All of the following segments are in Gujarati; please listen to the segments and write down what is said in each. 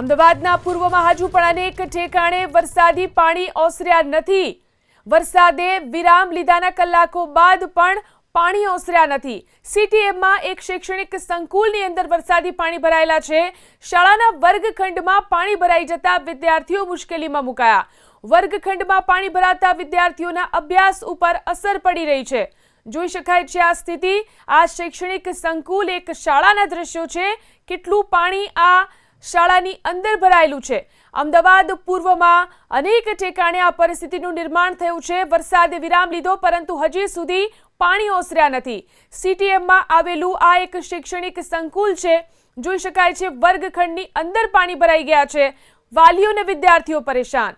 અમદાવાદના પૂર્વમાં હજુ પણ અનેક ઠેકાણે વરસાદી પાણી ઓસર્યા નથી. વરસાદે વિરામ લીધાના કલાકો બાદ પણ પાણી ઓસર્યા નથી. સીટીએમમાં એક શૈક્ષણિક સંકુલની અંદર વરસાદી પાણી ભરાયેલા છે. શાળાના વર્ગખંડમાં પાણી ભરાઈ જતા વિદ્યાર્થીઓ મુશ્કેલીમાં મુકાયા. વર્ગખંડમાં પાણી ભરાતા વિદ્યાર્થીઓના અભ્યાસ ઉપર અસર પડી રહી છે. જોઈ શકાય છે આ સ્થિતિ. આ શૈક્ષણિક સંકુલ એક શાળાના દ્રશ્યો છે. કેટલું પાણી આ શાળાની અંદર ભરાયેલું છે. અમદાવાદ પૂર્વમાં અનેક ઠેકાણે આ પરિસ્થિતિનું નિર્માણ થયું છે. વરસાદે વિરામ લીધો, પરંતુ હજી સુધી પાણી ઓસર્યા નથી. સીટીએમમાં આવેલું આ એક શૈક્ષણિક સંકુલ છે. જોઈ શકાય છે, વર્ગખંડની અંદર પાણી ભરાઈ ગયા છે. વાલીઓ અને વિદ્યાર્થીઓ પરેશાન.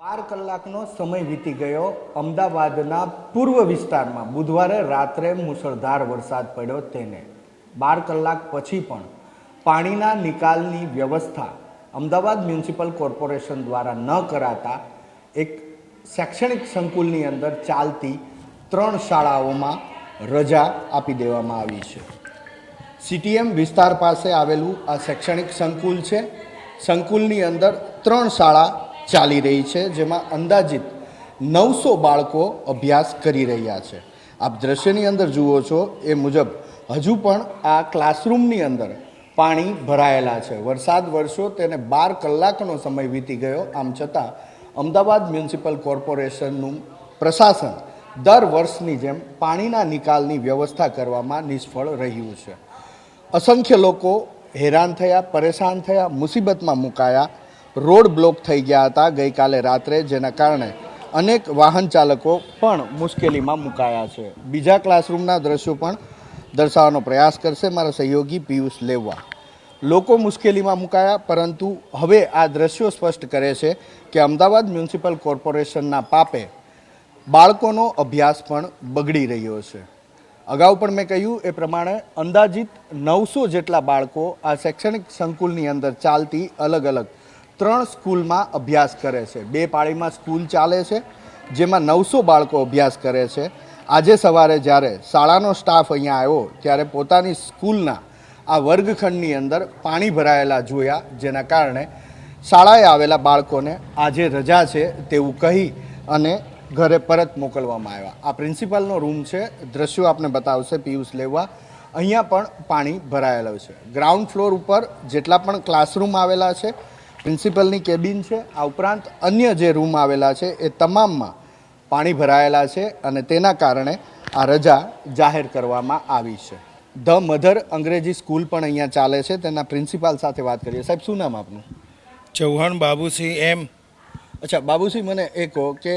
બાર કલાકનો સમય વીતી ગયો. અમદાવાદના પૂર્વ વિસ્તારમાં બુધવારે રાત્રે મુસળધાર વરસાદ પડ્યો તેને. બાર કલાક પછી પણ પાણીના નિકાલની વ્યવસ્થા અમદાવાદ મ્યુનિસિપલ કોર્પોરેશન દ્વારા ન કરાતા એક શૈક્ષણિક સંકુલની અંદર ચાલતી ત્રણ શાળાઓમાં રજા આપી દેવામાં આવી છે. સીટીએમ વિસ્તાર પાસે આવેલું આ શૈક્ષણિક સંકુલ છે. સંકુલની અંદર ત્રણ શાળા ચાલી રહી છે, જેમાં અંદાજિત નવસો બાળકો અભ્યાસ કરી રહ્યા છે. આપ દ્રશ્યની અંદર જુઓ છો, એ મુજબ હજુ પણ આ ક્લાસરૂમની અંદર પાણી ભરાયેલા છે. વરસાદ વરસ્યો, તેને બાર કલાકનો સમય વીતી ગયો. આમ છતાં, અમદાવાદ મ્યુનિસિપલ કોર્પોરેશનનું પ્રશાસન દર વર્ષની જેમ પાણીના નિકાલની વ્યવસ્થા કરવામાં નિષ્ફળ રહ્યું છે. અસંખ્ય લોકો હેરાન થયા, પરેશાન થયા, મુસીબતમાં મુકાયા, રોડ બ્લોક થઈ ગયા હતા ગઈકાલે રાત્રે, જેના કારણે અનેક વાહન ચાલકો પણ મુશ્કેલીમાં મુકાયા છે. બીજા ક્લાસરૂમના દ્રશ્યો પણ દર્શાવવાનો પ્રયાસ કરશે. મારા સહયોગી પિયુષ લેવા લોકો મુશ્કેલીમાં મુકાયા, પરંતુ હવે આ દ્રશ્યો સ્પષ્ટ કરે છે કે અમદાવાદ મ્યુનિસિપલ કોર્પોરેશનના પાપે બાળકોનો અભ્યાસ પણ બગડી રહ્યો છે. અગાઉ પણ મેં કહ્યું એ પ્રમાણે અંદાજિત નવસો જેટલા બાળકો આ શૈક્ષણિક સંકુલની અંદર ચાલતી અલગ અલગ ત્રણ સ્કૂલમાં અભ્યાસ કરે છે. બે પાળીમાં સ્કૂલ ચાલે છે, જેમાં નવસો બાળકો અભ્યાસ કરે છે. આજે સવારે જ્યારે શાળાનો સ્ટાફ અહીંયા આવ્યો, ત્યારે પોતાની સ્કૂલના આ વર્ગખંડની અંદર પાણી ભરાયેલા જોયા, જેના કારણે શાળાએ આવેલા બાળકોને આજે રજા છે તેવું કહી અને ઘરે પરત મોકલવામાં આવ્યા. આ પ્રિન્સિપાલનો રૂમ છે, દ્રશ્યો આપને બતાવશે પિયુષ લેવા. અહીંયા પણ પાણી ભરાયેલું છે. ગ્રાઉન્ડ ફ્લોર ઉપર જેટલા પણ ક્લાસરૂમ આવેલા છે, પ્રિન્સિપલની કેબિન છે, આ ઉપરાંત અન્ય જે રૂમ આવેલા છે, એ તમામમાં પાણી ભરાયેલા છે અને તેના કારણે આ રજા જાહેર કરવામાં આવી છે. ધ મધર અંગ્રેજી સ્કૂલ પણ અહીંયા ચાલે છે. તેના પ્રિન્સિપાલ સાથે વાત કરીએ. સાહેબ શું નામ આપનું? ચૌહાણ બાબુસિંહ એમ. અચ્છા બાબુસિંહ મને એ કહો કે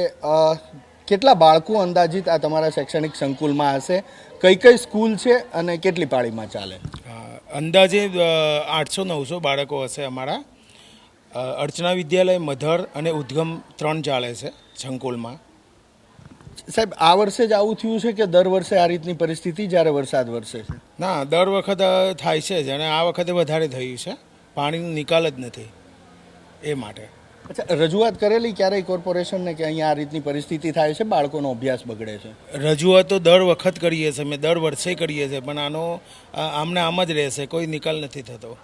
કેટલા બાળકો અંદાજિત આ તમારા શૈક્ષણિક સંકુલમાં હશે? કઈ કઈ સ્કૂલ છે અને કેટલી પાળીમાં ચાલે? અંદાજે આઠસો નવસો બાળકો હશે અમારા. અર્ચના વિદ્યાલય મધર અને ઉદ્ગમ ત્રણ ચાલે છે સંકુલમાં. સાહેબ આ વર્ષે જ આવું થયું છે કે દર વર્ષે આ રીતની પરિસ્થિતિ જ્યારે વરસાદ વરસે છે? ના દર વખત થાય છે જ. અને આ વખતે વધારે થયું છે. પાણીનો નિકાલ જ નથી. એ માટે. અચ્છા રજૂઆત કરેલી ક્યારેય કોર્પોરેશનને કે અહીંયા આ રીતની પરિસ્થિતિ થાય છે? બાળકોનો અભ્યાસ બગડે છે. રજૂઆતો દર વખત કરીએ છીએ અમે દર વર્ષે કરીએ છીએ પણ આનો આમને આમ જ રહેશે. કોઈ નિકાલ નથી થતો.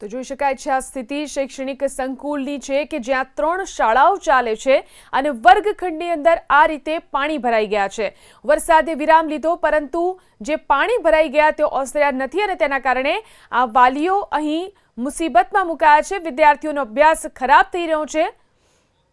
તો જોઈ શકાય છે આ સ્થિતિ શૈક્ષણિક સંકુલની છે કે જ્યાં ત્રણ શાળાઓ ચાલે છે અને વર્ગખંડની અંદર આ રીતે પાણી ભરાઈ ગયા છે. વરસાદે વિરામ લીધો, પરંતુ જે પાણી ભરાઈ ગયા તે ઓસર્યા નથી અને તેના કારણે આ વાલીઓ અહીં મુસીબતમાં મુકાયા છે. વિદ્યાર્થીઓનો અભ્યાસ ખરાબ થઈ રહ્યો છે.